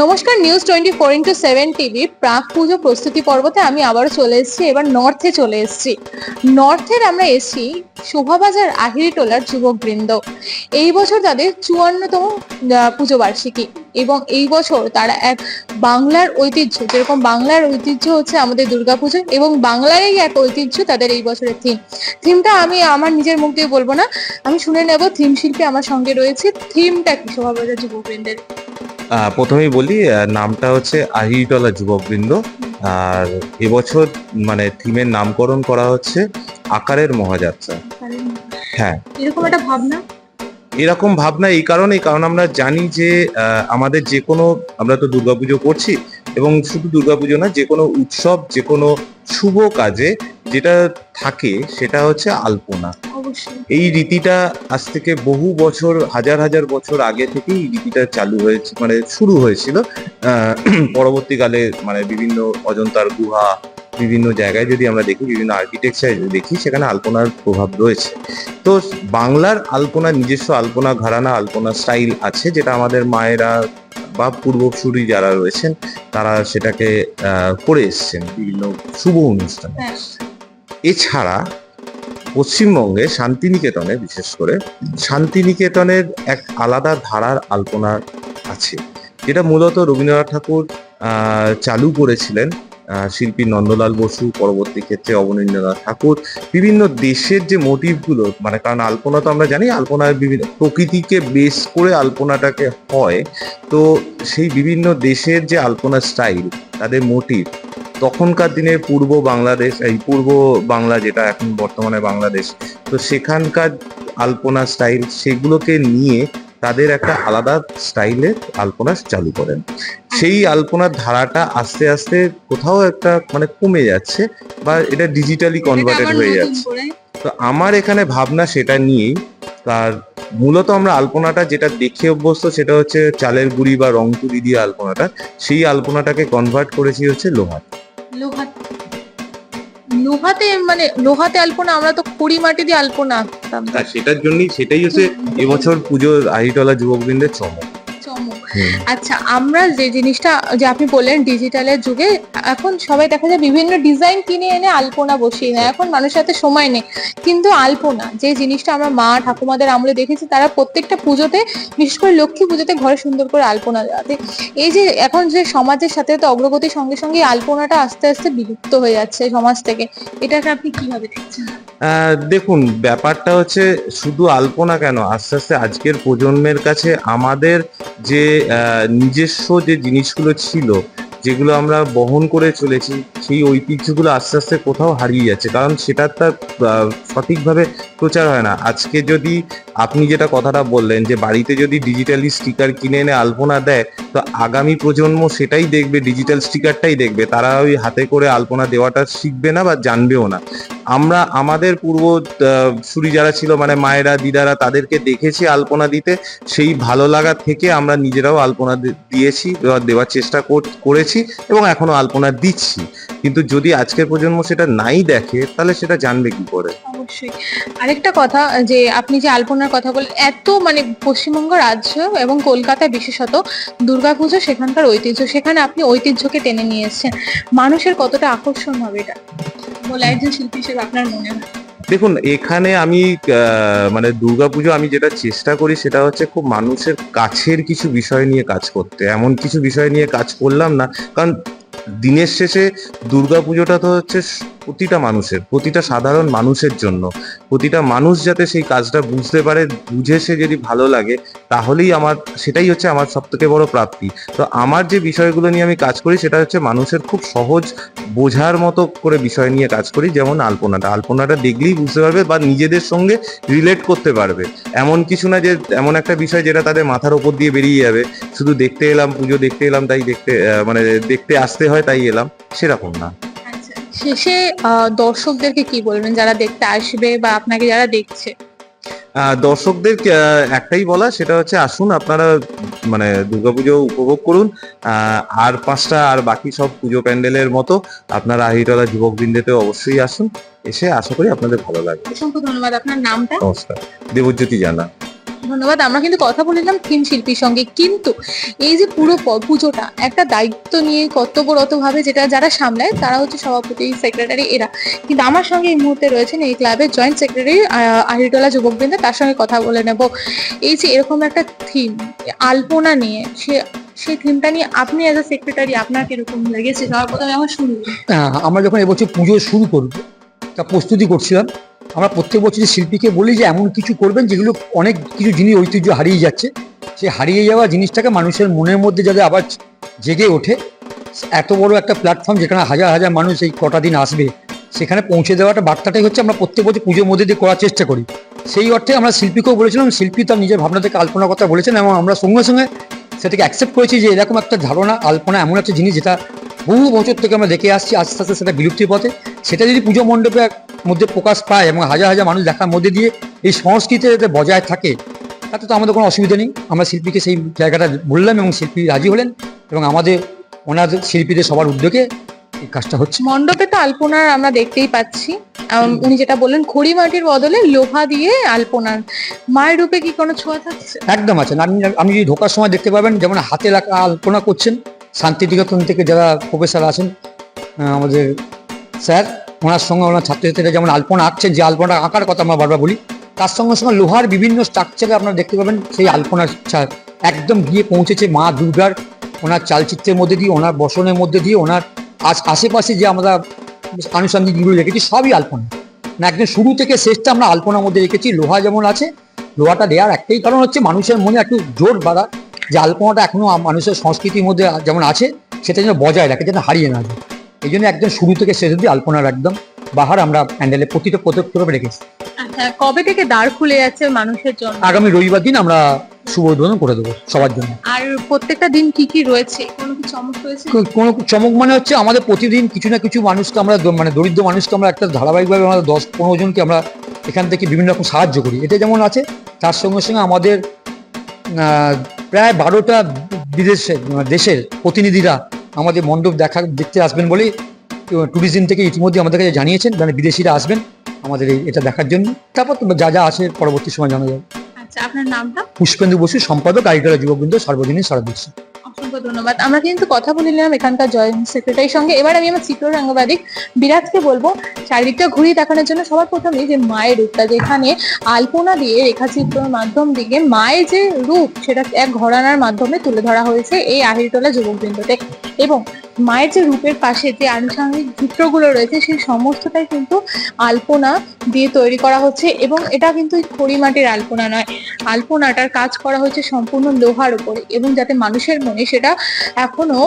নমস্কার news twenty four into seven TV প্রাক পুজো প্রস্তুতি পর্বতে আমি আবারও চলে এসেছি, এবার নর্থে চলে এসেছি। নর্থের আমরা এসেছি শোভাবাজার আহিরিটোলার যুবকবৃন্দ। এই বছর তাদের চুয়ান্নতম পুজো বার্ষিকী এবং এই বছর তারা এক বাংলার ঐতিহ্য, যেরকম বাংলার ঐতিহ্য হচ্ছে আমাদের দুর্গাপুজো এবং বাংলারই এক ঐতিহ্য তাদের এই বছরের থিম থিমটা আমি আমার নিজের মুখ দিয়ে বলব না, আমি শুনে নেব থিম শিল্পী আমার সঙ্গে রয়েছে থিমটা কি শোভাবাজার যুবকবৃন্দের? প্রথমেই বলি নামটা হচ্ছে আহিটলা যুবকবৃন্দ। আর এবছর মানে থিমের নামকরণ করা হচ্ছে আকারের মহাযাত্রা। হ্যাঁ। এরকম একটা ভাবনা? এরকম ভাবনা এই কারণে কারণ আমরা জানি যে আহ, আমাদের যে কোনো আমরা তো দুর্গাপুজো করছি এবং শুধু দুর্গাপুজো না যে কোনো উৎসব যে কোনো শুভ কাজে যেটা থাকে সেটা হচ্ছে আলপনা। এই রীতিটা আজ থেকে বহু বছর হাজার হাজার বছর আগে থেকেই এই রীতিটা চালু হয়েছে মানে শুরু হয়েছিল। পরবর্তীকালে মানে বিভিন্ন অজন্তার গুহা বিভিন্ন জায়গায় যদি আমরা দেখি বিভিন্ন আর্কিটেকচার দেখি সেখানে আলপনার প্রভাব রয়েছে। তো বাংলার আলপনা নিজস্ব আলপনা ঘরানা আলপনা স্টাইল আছে যেটা আমাদের মায়েরা বা পূর্বসূরি যারা রয়েছেন তারা সেটাকে করে এসছেন বিভিন্ন শুভ অনুষ্ঠানে। হ্যাঁ। এছাড়া পশ্চিমবঙ্গে শান্তিনিকেতনে বিশেষ করে শান্তিনিকেতনের এক আলাদা ধারার আলপনা আছে যেটা মূলত রবীন্দ্রনাথ ঠাকুর চালু করেছিলেন শিল্পী নন্দলাল বসু, পরবর্তী ক্ষেত্রে অবনীন্দ্রনাথ ঠাকুর। বিভিন্ন দেশের যে মোটিভগুলো মানে কারণ আলপনা তো আমরা জানি, আলপনার বিভিন্ন, প্রকৃতিকে বেস করে আলপনাটাকে হয়। তো সেই বিভিন্ন দেশের যে আলপনা স্টাইল, তাদের মোটিভ, তখনকার দিনে পূর্ব বাংলাদেশ, এই পূর্ব বাংলা যেটা এখন বর্তমানে বাংলাদেশ, তো সেখানকার আলপনা স্টাইল, সেগুলোকে নিয়ে তাদের একটা আলাদা স্টাইলে আলপনা চালু করেন। সেই আলপনার ধারাটা আস্তে আস্তে কোথাও একটা মানে কমে যাচ্ছে বা এটা ডিজিটালি কনভার্টেড হয়ে যাচ্ছে। তো আমার এখানে ভাবনা সেটা নিয়েই তার মূলত আমরা আলপনাটা যেটা দেখে অভ্যস্ত সেটা হচ্ছে চালের গুঁড়ি বা রং তুলি দিয়ে আলপনাটা। সেই আলপনাটাকে কনভার্ট করেছি হচ্ছে লোহার। লোহা লোহাতে মানে লোহাতে আলপনা আমরা তো খড়ি মাটি দিয়ে আলপনা আঁকতাম সেটার জন্যই সেটাই হচ্ছে এবছর পুজোর আহিটলা যুবকবৃন্দের চমক। আচ্ছা আমরা যে জিনিসটা যে আপনি বললেন ডিজিটালের যুগে এখন সবাই দেখা যায় বিভিন্ন ডিজাইন কিনে এনে আলপনা বসিয়ে নেয়। এখন মানুষের হাতে সময় নেই। কিন্তু আলপনা যে জিনিসটা আমরা মা ঠাকুমাদের আমলে দেখেছি তারা প্রত্যেকটা পুজোতে বিশেষ করে লক্ষ্মী পুজোতে ঘরে সুন্দর করে আলপনা দেওয়াতে। এই যে এখন যে সমাজের সাথে তো অগ্রগতির সঙ্গে সঙ্গে আলপনাটা আস্তে আস্তে বিলুপ্ত হয়ে যাচ্ছে সমাজ থেকে। এটাকে আপনি কীভাবে দেখছেন? আহ, দেখুন ব্যাপারটা হচ্ছে শুধু আলপনা কেন আস্তে আস্তে আজকের প্রজন্মের কাছে আমাদের যে নিজস্ব যে জিনিসগুলো ছিল, যেগুলো আমরা বহন করে চলেছি, সেই ঐতিহ্যগুলো আস্তে আস্তে কোথাও হারিয়ে যাচ্ছে। কারণ সেটা তার সঠিকভাবে প্রচার হয় না। আজকে যদি আপনি যেটা কথাটা বললেন যে বাড়িতে যদি ডিজিটালি স্টিকার কিনে এনে আলপনা দেয়, তো আগামী প্রজন্ম সেটাই দেখবে ডিজিটাল স্টিকারটাই দেখবে। তারা ওই হাতে করে আলপনা দেওয়াটা শিখবে না বা জানবেও না। আমরা, আমাদের পূর্ব সুরি যারা ছিল মানে মায়েরা, দিদারা, তাদেরকে দেখেছি আলপনা দিতে। সেই ভালো লাগা থেকে আমরা নিজেরাও আলপনা দিয়েছি দেওয়ার চেষ্টা কর- করেছি এবং এখনও আলপনা দিচ্ছি। কিন্তু যদি আজকের প্রজন্ম সেটা নাই দেখে, তাহলে সেটা জানবে কি করে? অবশ্যই। আরেকটা কথা, যে আপনি যে আলপনার কথা বললেন, এত মানে পশ্চিমবঙ্গ রাজ্য এবং কলকাতায় বিশেষত দুর্গাপুজো সেখানকার ঐতিহ্য, সেখানে আপনি ঐতিহ্যকে টেনে নিয়ে মানুষের কতটা আকর্ষণ হবে এটা? বলে একজন শিল্পী হিসেবে আপনার মনে হয়? দেখুন, এখানে আমি মানে দুর্গাপুজো আমি যেটা চেষ্টা করি সেটা হচ্ছে খুব মানুষের কাছের কিছু বিষয় নিয়ে কাজ করতে। এমন কিছু বিষয় নিয়ে কাজ করলাম না, কারণ দিনের শেষে দুর্গাপুজোটা তো হচ্ছে প্রতিটা মানুষের, প্রতিটা সাধারণ মানুষের জন্য। প্রতিটা মানুষ যাতে সেই কাজটা বুঝতে পারে, বুঝে সে যদি ভালো লাগে, তাহলেই আমার, সেটাই হচ্ছে আমার সব থেকে বড় প্রাপ্তি। তো আমার যে বিষয়গুলো নিয়ে আমি কাজ করি, সেটা হচ্ছে মানুষের খুব সহজ বোঝার মতো করে বিষয় নিয়ে কাজ করি, যেমন আলপনাটা। আলপনাটা দেখলেই বুঝতে পারবে বা নিজেদের সঙ্গে রিলেট করতে পারবে। এমন কিছু না যে, এমন একটা বিষয় যেটা তাদের মাথার ওপর দিয়ে বেরিয়ে যাবে। শুধু দেখতে এলাম, পুজো দেখতে এলাম, তাই দেখতে মানে দেখতে আসতে হয়। তাই এলাম। সেরকম না। আচ্ছা শেষে দর্শকদেরকে কি বলবেন? যারা দেখতে আসবে বা আপনাকে যারা দেখছে? দর্শকদের একটাই বলা সেটা হচ্ছে আসুন আপনারা মানে দুর্গাপুজো উপভোগ করুন। আহ, আর পাঁচটা আর বাকি সব পুজো প্যান্ডেলের মতো আপনারা আহিটলা যুবক বৃন্দেতে অবশ্যই আসুন। এসে আশা করি আপনাদের ভালো লাগবে। অসংখ্য ধন্যবাদ। আপনার নামটা? নমস্কার। দেবজ্যোতি জানা। ধন্যবাদ। আমরা কিন্তু কথা বলিলাম থিম শিল্পীর সঙ্গে। কিন্তু এই যে পুরো পুজোটা একটা দায়িত্ব নিয়ে কর্তব্যরত ভাবে যেটা যারা সামলায় তারা হচ্ছে সভাপতি সেক্রেটারি এরা। কিন্তু আমার সঙ্গে এই মুহূর্তে রয়েছেন এই ক্লাবের জয়েন্ট সেক্রেটারি আহিরটোলা যুবকবৃন্দ। তার সঙ্গে কথা বলে নেব। এই যে এরকম একটা থিম আলপনা নিয়ে সে সেই থিমটা নিয়ে আপনি অ্যাজ এ সেক্রেটারি আপনার কীরকম লেগেছে? সবার প্রথমে আমার আহ, আমরা যখন এবছর পুজো শুরু করব তা প্রস্তুতি করছিলাম। আমরা প্রত্যেক বছরই শিল্পীকে বলি যে এমন কিছু করবেন যেগুলো অনেক কিছু জিনিস ঐতিহ্য হারিয়ে যাচ্ছে। সেই হারিয়ে যাওয়া জিনিসটাকে মানুষের মনের মধ্যে যাতে আবার জেগে ওঠে। এত বড় একটা প্ল্যাটফর্ম যেখানে হাজার হাজার মানুষ এই কটা দিন আসবে, সেখানে পৌঁছে দেওয়াটা বার্তাটাই হচ্ছে আমরা প্রত্যেক বছর পুজোর মধ্যে দিয়ে করার চেষ্টা করি। সেই অর্থে আমরা শিল্পীকেও বলেছিলাম, শিল্পী তার নিজের ভাবনা থেকে আলপনার কথা বলেছেন এবং আমরা সঙ্গে সঙ্গে সেটাকে অ্যাকসেপ্ট করেছি যে এরকম একটা ধারণা, আলপনা এমন একটা জিনিস যেটা বহু বছর থেকে আমরা দেখে আসছি, আস্তে আস্তে সেটা বিলুপ্তির পথে। সেটা যদি পুজো মণ্ডপে মধ্যে প্রকাশ পায় এবং হাজার হাজার মানুষ দেখার মধ্যে দিয়ে এই সংস্কৃতি যাতে বজায় থাকে তাতে তো আমাদের কোনো অসুবিধা নেই। আমরা শিল্পীকে সেই জায়গাটা বললাম এবং শিল্পী রাজি হলেন এবং আমাদের ওনার শিল্পীদের সবার উদ্যোগে এই কাজটা হচ্ছে। মণ্ডপে তো আলপনার আমরা দেখতেই পাচ্ছি। উনি যেটা বললেন খড়ি মাটির বদলে লোহা দিয়ে আলপনার। মায়ের রূপে কি কোনো ছোঁয়া থাকছে? একদম আছেন আপনি আপনি যদি ঢোকার সময় দেখতে পাবেন যেমন হাতে লেখা আলপনা করছেন শান্তিনিকেতন থেকে যারা প্রফেসর আছেন আমাদের স্যার, ওনার সঙ্গে ওনার ছাত্রছাত্রীরা যেমন আলপনা আঁকছেন যে আলপনা আঁকার কথা আমরা বারবার বলি, তার সঙ্গে সঙ্গে লোহার বিভিন্ন স্ট্রাকচারে আপনারা দেখতে পাবেন, সেই আলপনার একদম গিয়ে পৌঁছেছে মা দুর্গার, ওনার চালচিত্রের মধ্যে দিয়ে, ওনার বসনের মধ্যে দিয়ে, ওনার আশ আশেপাশে যে আমরা আনুষঙ্গিক যেগুলো রেখেছি, সবই আলপনা। না, একদম শুরু থেকে শেষটা আমরা আলপনার মধ্যে রেখেছি, লোহা যেমন আছে, লোহাটা দেওয়ার একটাই কারণ হচ্ছে মানুষের মনে একটু জোর বাড়া যে আলপনাটা এখনও আম- মানুষের সংস্কৃতির মধ্যে যেমন আছে, সেটা যেন বজায় রাখে, যেন হারিয়ে না যায়। এই জন্য একদম শুরু থেকে শেষ অব্দি আলপনার একদম বাহার আমরা প্যান্ডেলে প্রতিটা পদক্ষেপে রেখেছি। আচ্ছা কবে থেকে দ্বার খুলে যাচ্ছে মানুষের জন্য? আগামী রবিবার দিন আমরা শুভ উদ্বোধন করে দেবো সবার জন্য। আর প্রত্যেকটা দিন কি কি রয়েছে? কোনো কি চমক রয়েছে? কোনো চমক মানে হচ্ছে আমাদের প্রতিদিন কিছু না কিছু মানুষকে আমরা মানে দরিদ্র মানুষকে আমরা একটা ধারাবাহিকভাবে আমরা দশ পনেরো জনকে আমরা এখান থেকে বিভিন্ন রকম সাহায্য করি। এটা যেমন আছে তার সঙ্গে সঙ্গে আমাদের আহ, প্রায় বারোটা বিদেশের মানে দেশের প্রতিনিধিরা আমাদের মণ্ডপ দেখা দেখতে আসবেন বলেই ট্যুরিজম থেকে ইতিমধ্যে আমাদের কাছে জানিয়েছেন মানে বিদেশিরা আসবেন আমাদের এই এটা দেখার জন্য। তারপর তোমরা যা যা আছে পরবর্তী সময় জানা যাবে। আচ্ছা আপনার নামটা? পুষ্পেন্দু বসু সম্পাদক আইডলা যুববৃন্দ সার্বজনীন সারা অসংখ্য ধন্যবাদ। আমরা কিন্তু কথা বলে নিলাম এখানকার জয়েন্ট সেক্রেটারির সঙ্গে। এবার আমি আমার চিত্র সাংবাদিক বিরাটকে বলব। চারিদিকটা ঘুরিয়ে দেখানোর জন্য সবার প্রথমে যে মায়ের রূপটা যেখানে আলপনা দিয়ে রেখাচিত্রের মাধ্যম দিকে মায়ের যে রূপ, সেটা এক ঘরানার মাধ্যমে তুলে ধরা হয়েছে এই আহিরটোলা যুবকবৃন্দতে। এবং মায়ের যে রূপের পাশে যে আনুষঙ্গিক চিত্রগুলো রয়েছে, সেই সমস্তটাই কিন্তু আলপনা দিয়ে তৈরি করা হচ্ছে এবং এটা কিন্তু খড়ি মাটির আলপনা নয়। আলপনাটার কাজ করা হয়েছে সম্পূর্ণ লোহার উপরে এবং যাতে মানুষের মনে সেটা এখনও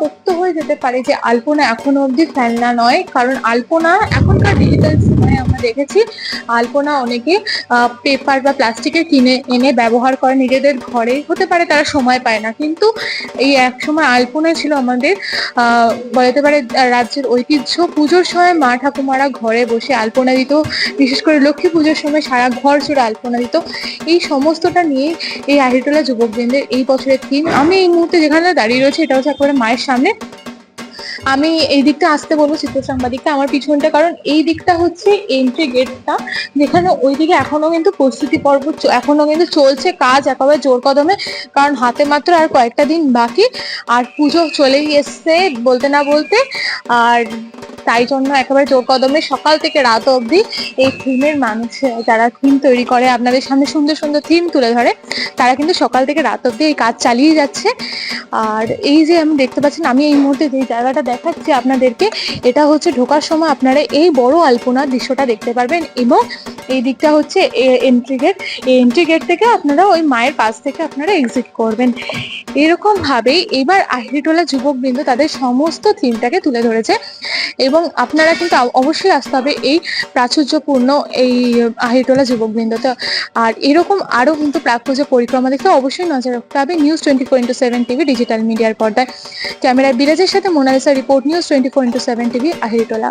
পোক্ত হয়ে যেতে পারে যে আলপনা এখনও অবধি ফেলনা নয়। কারণ আলপনা এখনকার ডিজিটাল সময়ে আমরা দেখেছি, আলপনা অনেকে পেপার বা প্লাস্টিকের কিনে, এনে ব্যবহার করে। নিজেদের ঘরে হতে পারে, তারা সময় পায় না। কিন্তু এই এক সময় আলপনা ছিল আমাদের বলতে পারে রাজ্যের ঐতিহ্য। পুজোর সময় মা ঠাকুমারা ঘরে বসে আলপনা দিত। বিশেষ করে লক্ষ্মী পুজোর সময় সারা ঘর জুড়ে আলপনা দিত। এই সমস্তটা নিয়ে এই আহিরটোলা যুবকবৃন্দের এই বছরের থিম আমি এই মুহূর্তে যেখানে দাঁড়িয়ে রয়েছে, এটা হচ্ছে একেবারে মায়ের সামনে। আমি এই দিকটা আসতে বলব চিত্র সাংবাদিকটা আমার পিছনটা, কারণ এই দিকটা হচ্ছে এন্ট্রি গেটটা যেখানে ওইদিকে এখনও কিন্তু প্রস্তুতি পর্ব এখনও কিন্তু চলছে কাজ একেবারে জোর কদমে, কারণ হাতে মাত্র আর কয়েকটা দিন বাকি, আর পুজো চলেই এসছে বলতে না বলতে, আর তাই জন্য একেবারে জোর কদমে সকাল থেকে রাত অবধি এই থিমের মানুষ, যারা থিম তৈরি করে, আপনাদের সামনে সুন্দর সুন্দর থিম তুলে ধরে, তারা কিন্তু সকাল থেকে রাত অবধি এই কাজ চালিয়ে যাচ্ছে। আর এই যে আমি দেখতে পাচ্ছেন, আমি এই মুহূর্তে যে জায়গাটা দেখাচ্ছি আপনাদেরকে, এটা হচ্ছে ঢোকার সময় আপনারা এই বড় আলপনার দৃশ্যটা দেখতে পারবেন এবং এই দিকটা হচ্ছে এন্ট্রি গেট এই এন্ট্রি গেট থেকে আপনারা ওই মায়ের পাশ থেকে আপনারা এক্সিট করবেন। এরকম ভাবেই এবার আহিরিটোলা যুবকবৃন্দ তাদের সমস্ত থিমটাকে তুলে ধরেছে এবং আপনারা কিন্তু অবশ্যই আসতে হবে এই প্রাচুর্যপূর্ণ এই আহিরটোলা যুবকবৃন্দতে। আর এরকম আরও কিন্তু প্রাক পুজো পরিক্রমা দেখতে অবশ্যই নজর রাখতে হবে news twenty four into seven TV digital মিডিয়ার পর্দায়। ক্যামেরায় বিরাজের সাথে Monalisa report news twenty four into seven TV Ahiritola